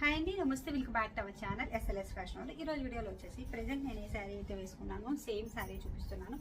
Hi అండి నమస్తే welcome back to our channel SLS fashion ఈ రోజు వీడియోలో వచ్చేసి ప్రజెంట్ నేను ఏ శారీ అయితే వేసుకున్నానో సేమ్ శారీ చూపిస్తున్నాను.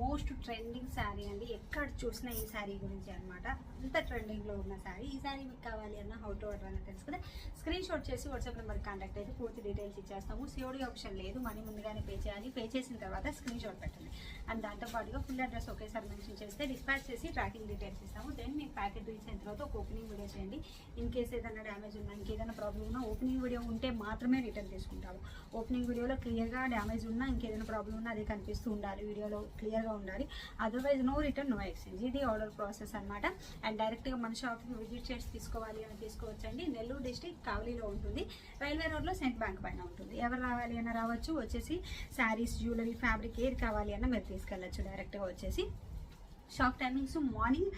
మోస్ట్ ట్రెండింగ్ శారీ అండి. ఎక్కడ చూసినా ఈ శారీ గురించి అనమాట అంత ట్రెండింగ్లో ఉన్న శారీ ఈ శారీ మీకు కావాలి అన్న హౌ టు ఆర్డర్ అన్న తెలుసు స్క్రీన్ షాట్ చేసి వాట్సాప్ నెంబర్ కాంటాక్ట్ అయితే పూర్తి డీటెయిల్స్ ఇచ్చేస్తాము. సిఓడి ఆప్షన్ లేదు. మనీ ముందుగానే పే చేయాలి. పే చేసిన తర్వాత స్క్రీన్ షాట్ పెట్టండి. అండ్ దాంతోపాటుగా ఫుల్ అడ్రస్ ఒకేసారి మెన్షన్ చేస్తే డిస్పాచ్ చేసి ట్రాకింగ్ డీటెయిల్స్ ఇస్తాము. దెన్ మీకు ప్యాకెట్ రీచ్ అయిన తర్వాత ఒక ఓపెనింగ్ వీడియో చేయండి. ఇన్ కేస్ ఏదైనా డ్యామేజ్ ఉన్నా ఇంకేదైనా ప్రాబ్లం ఉన్నా ఓపెనింగ్ వీడియో ఉంటే మాత్రమే రిటర్న్ తీసుకుంటాము ఓపెనింగ్ వీడియోలో క్లియర్గా డ్యామేజ్ ఉన్నా ఇంకేదైనా ప్రాబ్లం ఉన్నా అదే కనిపిస్తూ ఉండాలి. వీడియోలో క్లియర్గా ఉండాలి. Otherwise no return no exchange ఇది ఆర్డర్ ప్రాసెస్ అనమాట అండ్ డైరెక్ట్గా మన షాప్కి విజిట్ చేసి తీసుకోవాలి అని తీసుకోవచ్చండి. నెల్లూరు డిస్టిక్ కావలిలో ఉంటుంది. రైల్వే రోడ్లో సెంట్ బ్యాంక్ పైన ఉంటుంది. ఎవరు రావాలి అన్న రావచ్చు. వచ్చేసి శారీస్ జ్యువెలరీ ఫ్యాబ్రిక్ ఏది కావాలి అన్న మీరు తీసుకెళ్ళచ్చు. డైరెక్ట్గా వచ్చేసి. Shop timings morning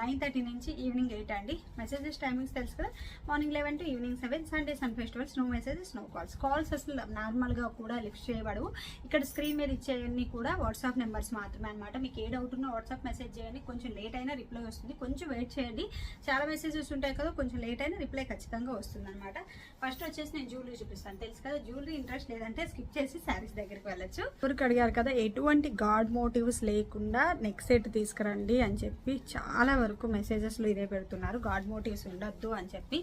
nine thirty నుంచి ఈవినింగ్ ఎయిట్ అండి. మెసేజెస్ టైమింగ్స్ తెలుసు కదా? Morning eleven to evening seven Sundays and festivals no messages no calls calls అసలు నార్మల్గా కూడా లిఫ్ట్ చేయబడవు. ఇక్కడ స్క్రీన్ మీద ఇచ్చేవన్నీ కూడా వాట్సాప్ నెంబర్స్ మాత్రమే అనమాట మీకు ఏ డౌట్ ఉన్నా వాట్సాప్ మెసేజ్ చేయండి. కొంచెం లేట్ అయినా రిప్లై వస్తుంది. కొంచెం వెయిట్ చేయండి. చాలా మెసేజెస్ ఉంటాయి కదా కొంచెం లేట్ అయినా రిప్లై ఖచ్చితంగా వస్తుంది అనమాట ఫస్ట్ వచ్చేసి నేను జ్యువెలరీ చూపిస్తాను. తెలుసు కదా జ్యువెలరీ ఇంట్రెస్ట్ లేదంటే స్కిప్ చేసి శారీస్ దగ్గరికి వెళ్ళచ్చు. ఊరికి అడిగారు కదా ఎటువంటి గాడ్ మోటివ్స్ లేకుండా నెక్స్ట్ సెట్ తీసుకురండి అని చెప్పి చాలా వరకు మెసేజెస్లో ఇదే పెడుతున్నారు. గాడ్ మోటివ్స్ ఉండొద్దు అని చెప్పి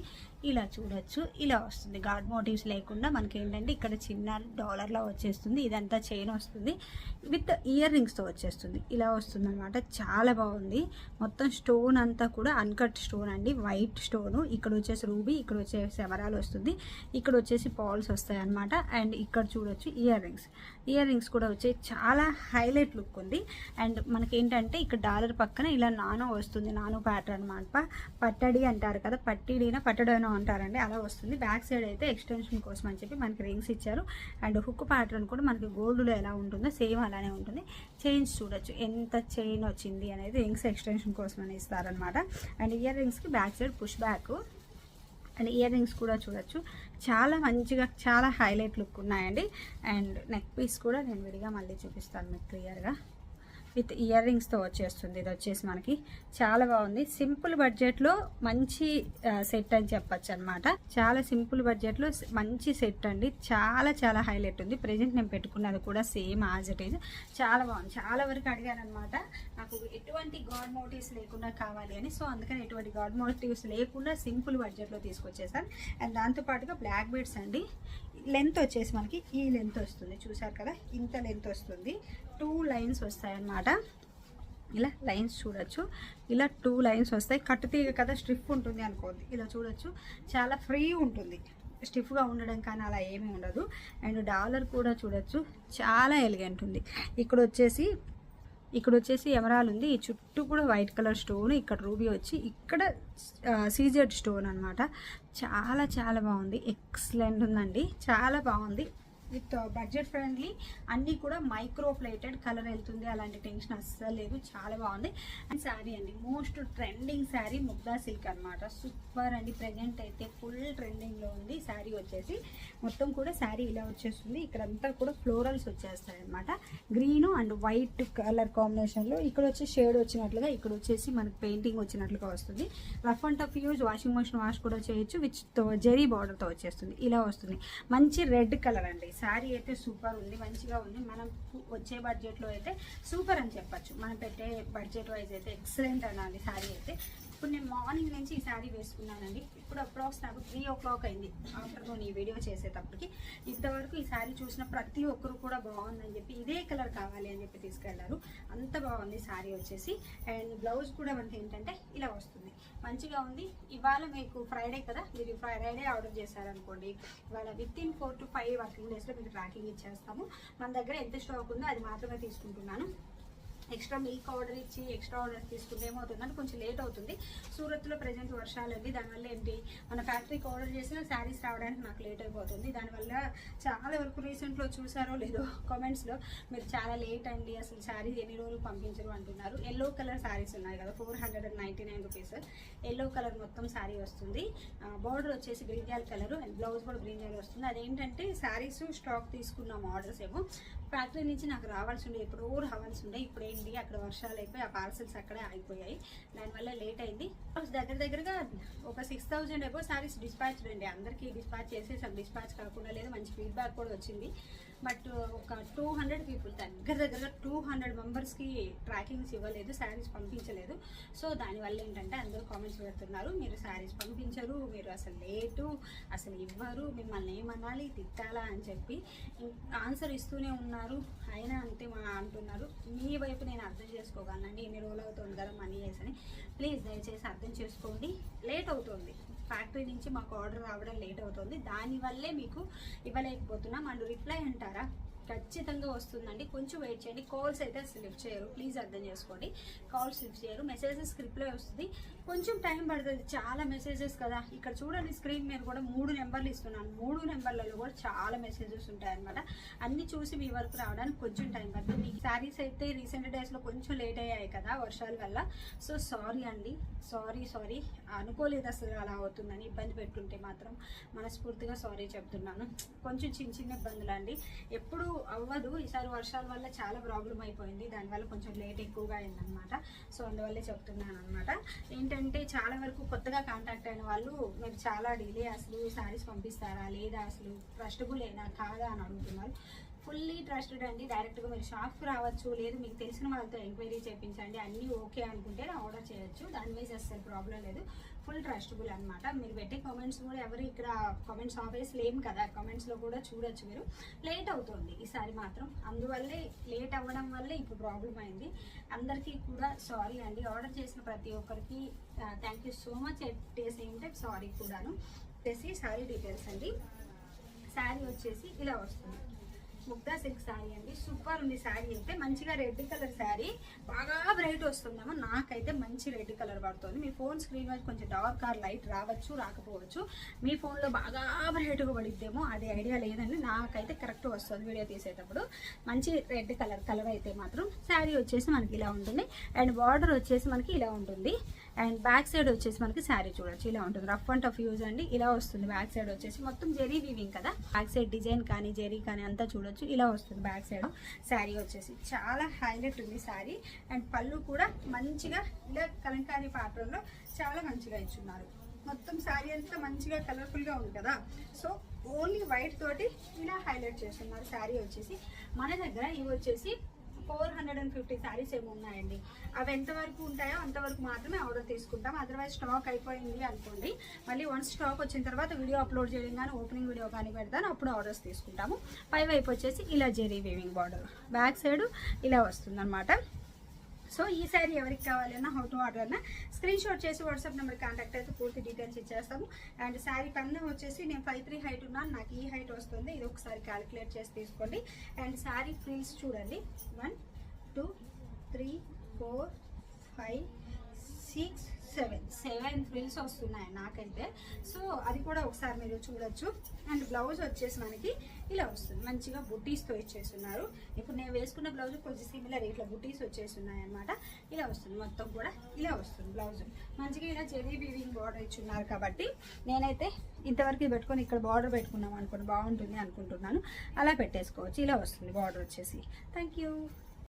ఇలా చూడొచ్చు ఇలా వస్తుంది. గాడ్ మోటివ్స్ లేకుండా మనకి ఏంటంటే ఇక్కడ చిన్న డాలర్లో వచ్చేస్తుంది ఇదంతా చైన్ వస్తుంది. విత్ ఇయర్ రింగ్స్తో వచ్చేస్తుంది. ఇలా వస్తుంది అనమాట చాలా బాగుంది. మొత్తం స్టోన్ అంతా కూడా అన్కట్ స్టోన్ అండి. వైట్ స్టోను ఇక్కడ వచ్చేసి రూబీ ఇక్కడ వచ్చేసి ఎమరాల్ వస్తుంది. ఇక్కడ వచ్చేసి పాల్స్ వస్తాయి అనమాట అండ్ ఇక్కడ చూడొచ్చు ఇయర్ రింగ్స్ ఇయర్ రింగ్స్ కూడా వచ్చాయి. చాలా హైలైట్ లుక్ ఉంది. అండ్ మనకి ఏంటంటే ఇక్కడ డాలర్ పక్కన ఇలా నానో వస్తుంది. నానో ప్యాటర్న్ అనమాట పట్టడి అంటారు కదా పట్టిడిన పట్టడనో అంటారండి. అలా వస్తుంది. బ్యాక్ సైడ్ అయితే ఎక్స్టెన్షన్ కోసం అని చెప్పి మనకి రింగ్స్ ఇచ్చారు. అండ్ హుక్ ప్యాటర్న్ కూడా మనకి గోల్డ్లో ఎలా ఉంటుందో సేమ్ అలానే ఉంటుంది. చైన్స్ చూడొచ్చు. ఎంత చైన్ వచ్చింది అనేది రింగ్స్ ఎక్స్టెన్షన్ కోసం అని ఇస్తారనమాట and ear రింగ్స్కి back side push back. And ear rings కూడా చూడొచ్చు. చాలా మంచిగా చాలా హైలైట్ లుక్ ఉన్నాయండి. అండ్ నెక్ పీస్ కూడా నేను విడిగా మళ్ళీ చూపిస్తాను మీకు క్లియర్గా. విత్ ఇయర్ రింగ్స్తో వచ్చేస్తుంది. ఇది వచ్చేసి మనకి చాలా బాగుంది. సింపుల్ బడ్జెట్లో మంచి సెట్ అని చెప్పొచ్చు అనమాట చాలా సింపుల్ బడ్జెట్లో మంచి సెట్ అండి. చాలా చాలా హైలైట్ ఉంది. ప్రజెంట్ నేను పెట్టుకున్నది కూడా సేమ్ యాజ్ ఇట్ ఈజ్. చాలా బాగుంది. చాలా వరకు అడిగాను అనమాట నాకు ఎటువంటి గాడ్ మోటివ్స్ లేకుండా కావాలి అని. సో అందుకని ఎటువంటి గాడ్ మోటివ్స్ లేకుండా సింపుల్ బడ్జెట్లో తీసుకొచ్చేసాను. అండ్ దాంతోపాటుగా బ్లాక్ బెడ్స్ అండి. లెంత్ వచ్చేసి మనకి ఈ లెంత్ వస్తుంది. చూసారు కదా? ఇంత లెంత్ వస్తుంది. టూ లైన్స్ వస్తాయన్నమాట. ఇలా లైన్స్ చూడొచ్చు. ఇలా టూ లైన్స్ వస్తాయి. కట్టుతీగ కదా స్ట్రిఫ్ ఉంటుంది అనుకోండి. ఇలా చూడొచ్చు. చాలా ఫ్రీ ఉంటుంది. స్టిఫ్గా ఉండడం కానీ అలా ఏమీ ఉండదు. అండ్ డాలర్ కూడా చూడొచ్చు. చాలా ఎలిగెంట్ ఉంది. ఇక్కడ వచ్చేసి ఇక్కడ వచ్చేసి ఎమరాల్ ఉంది. ఈ చుట్టూ కూడా వైట్ కలర్ స్టోన్ ఇక్కడ రూబీ వచ్చి ఇక్కడ సీజెడ్ స్టోన్ అనమాట చాలా చాలా బాగుంది. ఎక్సలెంట్ ఉందండి. చాలా బాగుంది. విత్ uh, బడ్జెట్ ఫ్రెండ్లీ అన్నీ కూడా మైక్రో ప్లేటెడ్ కలర్ వెళ్తుంది. అలాంటి టెన్షన్ అస్సలు లేదు. చాలా బాగుంది. అండ్ శారీ అండి. Most trending sari Mugdha silk అనమాట సూపర్ అండి. ప్రజెంట్ అయితే ఫుల్ ట్రెండింగ్లో ఉంది. శారీ వచ్చేసి మొత్తం కూడా శారీ ఇలా వచ్చేస్తుంది. ఇక్కడంతా కూడా ఫ్లోరల్స్ వచ్చేస్తాయి అనమాట గ్రీన్ అండ్ వైట్ కలర్ కాంబినేషన్లో ఇక్కడ వచ్చి షేడ్ వచ్చినట్లుగా ఇక్కడ వచ్చేసి మనకి పెయింటింగ్ వచ్చినట్లుగా వస్తుంది. Rough and tough use washing machine wash కూడా చేయొచ్చు విచ్ జెరీ బార్డర్తో వచ్చేస్తుంది. ఇలా వస్తుంది. మంచి రెడ్ కలర్ అండి. శారీ అయితే సూపర్ ఉంది మంచిగా ఉంది. మనం వచ్చే బడ్జెట్లో అయితే సూపర్ అని చెప్పచ్చు. మనం పెట్టే బడ్జెట్ వైజ్ అయితే ఎక్సలెంట్ అనాలి శారీ అయితే. ఇప్పుడు నేను మార్నింగ్ నుంచి ఈ శారీ వేసుకున్నానండి. ఇప్పుడు అప్రాక్స్ నాకు త్రీ ఓ క్లాక్ అయింది. ఆఫ్టర్నూన్ ఈ వీడియో చేసేటప్పటికి. ఇంతవరకు ఈ శారీ చూసిన ప్రతి ఒక్కరు కూడా బాగుందని చెప్పి ఇదే కలర్ కావాలి అని చెప్పి తీసుకెళ్ళారు. అంత బాగుంది శారీ వచ్చేసి. అండ్ బ్లౌజ్ కూడా మనకి ఏంటంటే ఇలా వస్తుంది. మంచిగా ఉంది. ఇవాళ మీకు ఫ్రైడే కదా? మీరు ఫ్రైడే ఆర్డర్ చేశారనుకోండి. ఇవాళ within four to five working డేస్లో మీకు ట్రాకింగ్ ఇచ్చేస్తాము. మన దగ్గర ఎంత స్టాక్ ఉందో అది మాత్రమే తీసుకుంటున్నాను. ఎక్స్ట్రా మిల్క్ ఆర్డర్ ఇచ్చి ఎక్స్ట్రా ఆర్డర్ తీసుకుంటే ఏమవుతుందంటే కొంచెం లేట్ అవుతుంది. సూరత్లో ప్రజెంట్ వర్షాలు అవి దానివల్ల ఏంటి? మన ఫ్యాక్టరీకి ఆర్డర్ చేసిన శారీస్ రావడానికి నాకు లేట్ అయిపోతుంది. దానివల్ల చాలా వరకు రీసెంట్లో చూసారో లేదో కామెంట్స్లో మీరు చాలా లేట్ అండి అసలు శారీస్ ఎన్ని రోజులు పంపించరు అంటున్నారు. ఎల్లో కలర్ శారీస్ ఉన్నాయి కదా four hundred and ninety nine rupees. Yellow colour మొత్తం శారీ వస్తుంది. బార్డర్ వచ్చేసి బ్రింజాల్ కలర్ అండ్ బ్లౌజ్ కూడా బ్రింజాల్ వస్తుంది. అదేంటంటే శారీస్ స్టాక్ తీసుకున్నాము ఆర్డర్స్ ఏమో. ఫ్యాక్టరీ నుంచి నాకు రావాల్సి ఉండే ఎప్పుడో రావాల్సి ఉండే ఇప్పుడు ఏంటి ఉండి అక్కడ వర్షాలు అయిపోయి ఆ పార్సల్స్ అక్కడే ఆగిపోయాయి. దానివల్ల లేట్ అయింది. దగ్గర దగ్గరగా ఒక six thousand above saris dispatch అండి. అందరికీ డిస్పాచ్ చేసేసాం. డిస్పాచ్ కాకుండా లేదు మంచి ఫీడ్బ్యాక్ కూడా వచ్చింది. బట్ ఒక టూ హండ్రెడ్ పీపుల్ దగ్గర దగ్గర టూ హండ్రెడ్ మెంబర్స్కి ట్రాకింగ్స్ ఇవ్వలేదు శారీస్ పంపించలేదు. సో దానివల్ల ఏంటంటే అందరూ కామెంట్స్ పెడుతున్నారు మీరు శారీస్ పంపించరు మీరు అసలు లేటు అసలు ఇవ్వరు మిమ్మల్ని ఏమనాలి తిట్టాలా అని చెప్పి ఆన్సర్ ఇస్తూనే ఉన్నారు. అయినా అంతే మా అంటున్నారు. మీ వైపు నేను అర్థం చేసుకోగలనండి ఎన్ని రోజులు అవుతుంది కదా మనీ వేసని. ప్లీజ్ దయచేసి అర్థం చేసుకోండి. లేట్ అవుతుంది. ఫ్యాక్టరీ నుంచి మాకు ఆర్డర్ రావడం లేట్ అవుతుంది. దానివల్లే మీకు ఇవ్వలేకపోతున్నాం. అండ్ రిప్లై అంటారా? ఖచ్చితంగా వస్తుందండి. కొంచెం వెయిట్ చేయండి. కాల్స్ అయితే అసలు లిఫ్ట్ చేయరు. ప్లీజ్ అర్థం చేసుకోండి. కాల్స్ లిఫ్ట్ చేయరు. మెసేజెస్ రిప్లై వస్తుంది. కొంచెం టైం పడుతుంది. చాలా మెసేజెస్ కదా. ఇక్కడ చూడండి స్క్రీన్ మీద కూడా మూడు నెంబర్లు ఇస్తున్నాను. మూడు నెంబర్లలో కూడా చాలా మెసేజెస్ ఉంటాయి అనమాట అన్ని చూసి మీ వరకు రావడానికి కొంచెం టైం పడుతుంది. ఈ శారీస్ అయితే రీసెంట్ డేస్లో కొంచెం లేట్ అయ్యాయి కదా వర్షాల వల్ల. సో సారీ అండి. సారీ సారీ అనుకోలేదు అసలు అలా అవుతుందని. ఇబ్బంది పెట్టుంటే మాత్రం మనస్ఫూర్తిగా సారీ చెప్తున్నాను. కొంచెం చిన్న చిన్న ఇబ్బందులు అండి ఎప్పుడు అవ్వదు. ఈసారి వర్షాల వల్ల చాలా ప్రాబ్లం అయిపోయింది. దానివల్ల కొంచెం లేట్ ఎక్కువగా అయిందనమాట సో అందువల్లే చెప్తున్నాను అనమాట ఏంటంటే చాలా వరకు కొత్తగా కాంటాక్ట్ అయిన వాళ్ళు మీరు చాలా డిలే అసలు శారీస్ పంపిస్తారా? లేదా అసలు ట్రస్టబుల్ అయినా కాదా అని అడుగుతున్నారు. ఫుల్లీ ట్రస్టెడ్ అండి. డైరెక్ట్గా మీరు షాప్కి రావచ్చు లేదు మీకు తెలిసిన వాళ్ళతో ఎంక్వైరీ చేయించండి అన్నీ ఓకే అనుకుంటే ఆర్డర్ చేయొచ్చు. దాని వైజ్ అసలు ప్రాబ్లం లేదు. ఫుల్ ట్రస్టబుల్ అనమాట మీరు పెట్టే కామెంట్స్ కూడా ఎవరు ఇక్కడ కామెంట్స్ ఆఫీస్ లేం కదా. కామెంట్స్లో కూడా చూడొచ్చు మీరు. లేట్ అవుతుంది ఈసారి మాత్రం. అందువల్లే లేట్ అవ్వడం వల్లే ఇప్పుడు ప్రాబ్లం అయింది. అందరికీ కూడా సారీ అండి. ఆర్డర్ చేసిన ప్రతి ఒక్కరికి thank you so much at same time sorry కూడాను. వచ్చేసి సారీ డీటెయిల్స్ అండి. శారీ వచ్చేసి ఇలా వస్తుంది. ముగ్ధా సిల్క్ శారీ అండి. సూపర్ ఉంది శారీ అయితే. మంచిగా రెడ్ కలర్ శారీ బాగా బ్రైట్ వస్తుందేమో నాకైతే మంచి రెడ్ కలర్ పడుతుంది. మీ ఫోన్ స్క్రీన్ వైజ్ కొంచెం డార్క్ ఆర్ లైట్ రావచ్చు రాకపోవచ్చు. మీ ఫోన్లో బాగా బ్రైట్గా పడిద్దేమో అది ఐడియా లేదండి. నాకైతే కరెక్ట్ వస్తుంది వీడియో తీసేటప్పుడు. మంచి రెడ్ కలర్ కలర్ అయితే మాత్రం శారీ వచ్చేసి మనకి ఇలా ఉంటుంది. అండ్ బార్డర్ వచ్చేసి మనకి ఇలా ఉంటుంది. అండ్ బ్యాక్ సైడ్ వచ్చేసి మనకి శారీ చూడొచ్చు. ఇలా ఉంటుంది. రఫ్ అండ్ టఫ్ యూజ్ అండి. ఇలా వస్తుంది బ్యాక్ సైడ్ వచ్చేసి. మొత్తం జెరీ వీవింగ్ కదా. బ్యాక్ సైడ్ డిజైన్ కానీ జెరీ కానీ అంతా చూడొచ్చు. ఇలా వస్తుంది బ్యాక్ సైడ్ శారీ వచ్చేసి. చాలా హైలైట్ ఉంది శారీ. అండ్ పళ్ళు కూడా మంచిగా ఇలా కలంకారీ పాత్రలో చాలా మంచిగా ఇచ్చున్నారు. మొత్తం శారీ అంతా మంచిగా కలర్ఫుల్గా ఉంది కదా. సో ఓన్లీ వైట్ తోటి ఇలా హైలైట్ చేస్తున్నారు శారీ వచ్చేసి. మన దగ్గర ఇవి వచ్చేసి four hundred and fifty saris ఏమో ఉన్నాయండి. అవి ఎంతవరకు ఉంటాయో అంతవరకు మాత్రమే ఆర్డర్ తీసుకుంటాం. అదర్వైజ్ స్టాక్ అయిపోయింది అనుకోండి. మళ్ళీ వన్స్ స్టాక్ వచ్చిన తర్వాత వీడియో అప్లోడ్ చేయడం కానీ ఓపెనింగ్ వీడియో కానీ పెడతాను. అప్పుడు ఆర్డర్స్ తీసుకుంటాము. పై వైపు వచ్చేసి ఇలా zari weaving border back side ఇలా వస్తుంది సో ఈ సారీ ఎవరికి కావాలన్నా హౌ టు ఆర్డర్ అన్నా స్క్రీన్ షాట్ చేసి వాట్సాప్ నెంబర్ కాంటాక్ట్ అయితే పూర్తి డీటెయిల్స్ ఇచ్చేస్తాము. అండ్ శారీ కన్నా వచ్చేసి నేను ఫైవ్ త్రీ హైట్ ఉన్నాను నాకు ఈ హైట్ వస్తుంది ఇది ఒకసారి క్యాలిక్యులేట్ చేసి తీసుకోండి. అండ్ శారీ ఫ్రీల్స్ చూడండి. One two three four five six seven. Seven frills వస్తున్నాయి నాకైతే. సో అది కూడా ఒకసారి మీరు చూడొచ్చు. అండ్ బ్లౌజ్ వచ్చేసి మనకి ఇలా వస్తుంది. మంచిగా బుట్టీస్తో ఇచ్చేస్తున్నారు. ఇప్పుడు నేను వేసుకున్న బ్లౌజ్ కొంచెం సిమిలర్ ఇట్లా బుట్టీస్ వచ్చేస్తున్నాయి అనమాట ఇలా వస్తుంది. మొత్తం కూడా ఇలా వస్తుంది బ్లౌజ్. మంచిగా ఇలా జెరీ వీవింగ్ బార్డర్ ఇచ్చున్నారు కాబట్టి నేనైతే ఇంతవరకు పెట్టుకొని ఇక్కడ బార్డర్ పెట్టుకున్నాం అనుకోండి బాగుంటుంది అనుకుంటున్నాను. అలా పెట్టేసుకోవచ్చు. ఇలా వస్తుంది బార్డర్ వచ్చేసి. Thank you.